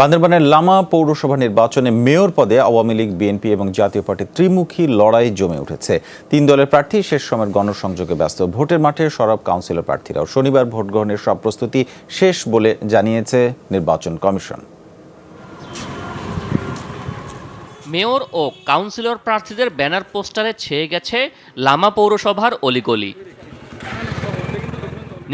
বান্দরবানের লামা পৌরসভা নির্বাচনে মেয়র পদে আওয়ামী লীগ, বিএনপি এবং জাতীয় পার্টির ত্রিমুখী লড়াই জমে উঠেছে। তিন দলের প্রার্থী শেষ সময়ের গণসংযোগে ব্যস্ত। ভোটের মাঠে সরব কাউন্সিলর প্রার্থীরাও শনিবার ভোট গ্রহণের সব প্রস্তুতি শেষ বলে জানিয়েছে নির্বাচন কমিশন। মেয়র ও কাউন্সিলর প্রার্থীদের ব্যানার পোস্টারে ছেয়ে গেছে লামা পৌরসভার অলিগলি।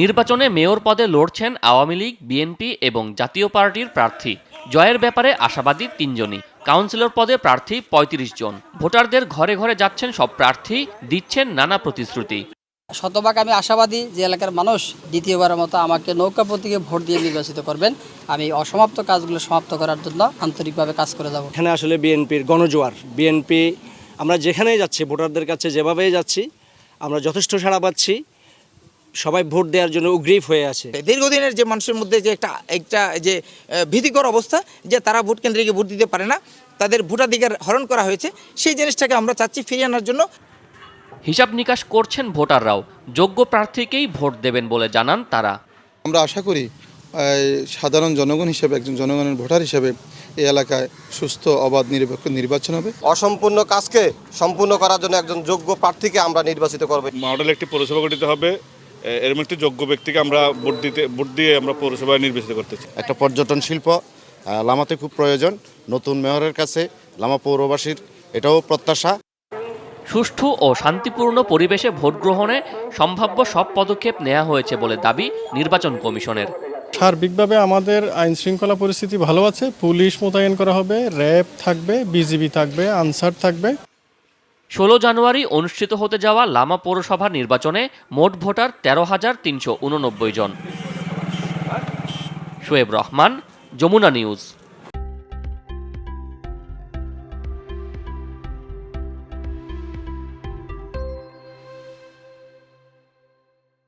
নির্বাচনে মেয়র পদে লড়ছেন আওয়ামী লীগ, বিএনপি এবং জাতীয় পার্টির প্রার্থী। জয়ের ব্যাপারে আশাবাদী তিনজনই। কাউন্সিলর পদে প্রার্থী ৩৫ জন। ভোটারদের ঘরে ঘরে যাচ্ছেন সব প্রার্থী দিচ্ছেন নানা প্রতিশ্রুতি। শতভাগ আমি আশাবাদী যে এলাকার মানুষ দ্বিতীয়বারের মতো আমাকে নৌকা প্রতীকে ভোট দিয়ে নির্বাচিত করবেন। আমি অসমাপ্ত কাজগুলো সমাপ্ত করার জন্য আন্তরিকভাবে কাজ করে যাব। এখানে আসলে বিএনপির গণজোয়ার। বিএনপি আমরা যেখানেই যাচ্ছি ভোটারদের কাছে যেভাবেই যাচ্ছি আমরা যথেষ্ট সাড়া পাচ্ছি। সবাই ভোট দেওয়ার জন্য উগ্রীব হয়ে আছে। দীর্ঘদিনের যে মানুষের মধ্যে যে একটা একটা যে ভীতিকর অবস্থা যে তারা ভোট কেন্দ্রে গিয়ে ভোট দিতে পারে না তাদের ভোটাধিকার হরণ করা হয়েছে সেই জিনিসটাকে আমরা চাচ্ছি ফিরিয়ে আনার জন্য। হিসাব নিকাশ করছেন ভোটাররাও যোগ্য প্রার্থীকেই ভোট দেবেন বলে জানান তারা। আমরা আশা করি সাধারণ জনগণ হিসেবে একজন জনগণের ভোটার হিসেবে এই এলাকায় সুস্থ অবাধ নিরপেক্ষ নির্বাচন হবে। অসম্পূর্ণ কাজকে সম্পূর্ণ করার জন্য একজন যোগ্য প্রার্থীকে আমরা নির্বাচিত করব। মডেল একটি পৌরসভা গঠিত হবে। এরকম একটি যোগ্য ব্যক্তিকে আমরা ভোট দিতে ভোট দিয়ে আমরা পৌরসভায় নির্বাচিত করতেছি একটা পর্যটন শিল্প লামাতে খুব প্রয়োজন। নতুন মেয়রের কাছে লামা পৌরবাসীর এটাও প্রত্যাশা। সুষ্ঠু ও শান্তিপূর্ণ পরিবেশে ভোট গ্রহণে সম্ভাব্য সব পদক্ষেপ নেওয়া হয়েছে বলে দাবি নির্বাচন কমিশনের। সার্বিকভাবে আমাদের আইন শৃঙ্খলা পরিস্থিতি ভালো আছে। পুলিশ মোতায়েন করা হবে র্যাব থাকবে বিজিবি থাকবে আনসার থাকবে। ষোলো জানুয়ারি অনুষ্ঠিত হতে যাওয়া লামা পৌরসভা নির্বাচনে মোট ভোটার তেরো হাজার তিনশো উননব্বই জন। শোয়েব রহমান, যমুনা নিউজ।